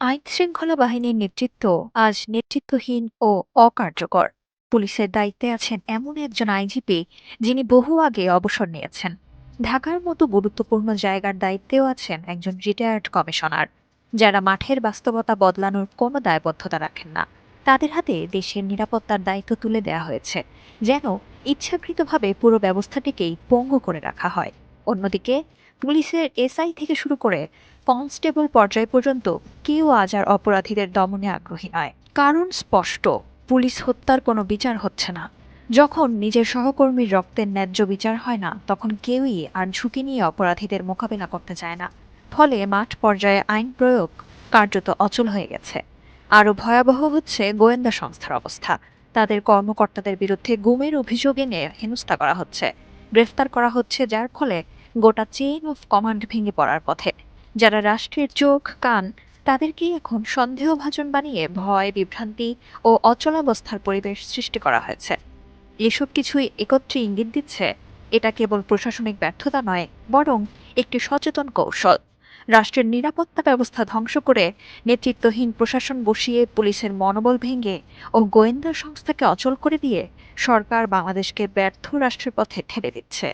আইন শৃঙ্খলা বাহিনীর নেতৃত্ব আজ নেতৃত্বহীন ও অকার্যকর। পুলিশের দায়িত্বে আছেন এমন একজন আইজিপি যিনি বহু আগে অবসর নিয়েছেন। ঢাকার মতো গুরুত্বপূর্ণ জায়গার দায়িত্বেও আছেন একজন রিটায়ার্ড কমিশনার, যারা মাঠের বাস্তবতা বদলানোর কোনো দায়বদ্ধতা রাখেন না। তাদের হাতে দেশের নিরাপত্তার দায়িত্ব তুলে দেওয়া হয়েছে, যেন ইচ্ছাকৃতভাবে পুরো ব্যবস্থাটিকেই পঙ্গু করে রাখা হয়। অন্যদিকে পুলিশের এসআই থেকে শুরু করে কনস্টেবল পর্যায় পর্যন্ত কেউ আজ আর অপরাধীদের দমনে আগ্রহী নয়। কারণ স্পষ্ট, পুলিশ হত্যার কোনো বিচার হচ্ছে না। যখন নিজের সহকর্মীর রক্তের ন্যায্য বিচার হয় না, তখন কেউই আর ঝুঁকি নিয়ে অপরাধীদের মোকাবিলা করতে চায় না। ফলে মাঠ পর্যায়ে আইন প্রয়োগ কার্যত অচল হয়ে গেছে। আরও ভয়াবহ হচ্ছে গোয়েন্দা সংস্থার অবস্থা। তাদের কর্মকর্তাদের বিরুদ্ধে গুমের অভিযোগ এনে হেনস্থা করা হচ্ছে। গ্রেফতার করা হচ্ছে, যার ফলে গোটা চেইন অফ কমান্ড ভেঙে পড়ার পথে। যারা রাষ্ট্রের চোখ, কান, তাদেরকেই এখন সন্দেহভাজন বানিয়ে ভয়, বিভ্রান্তি ও অচলাবস্থার পরিবেশ সৃষ্টি করা হয়েছে। এসব কিছুই একত্রে ইঙ্গিত দিচ্ছে, এটা কেবল প্রশাসনিক ব্যর্থতা নয়, বরং একটি সচেতন কৌশল। রাষ্ট্রের নিরাপত্তা ব্যবস্থা ধ্বংস করে নেতৃত্বহীন প্রশাসন বসিয়ে পুলিশের মনোবল ভেঙে ও গোয়েন্দা সংস্থাকে অচল করে দিয়ে সরকার বাংলাদেশকে ব্যর্থ রাষ্ট্রের পথে ঠেলে দিচ্ছে।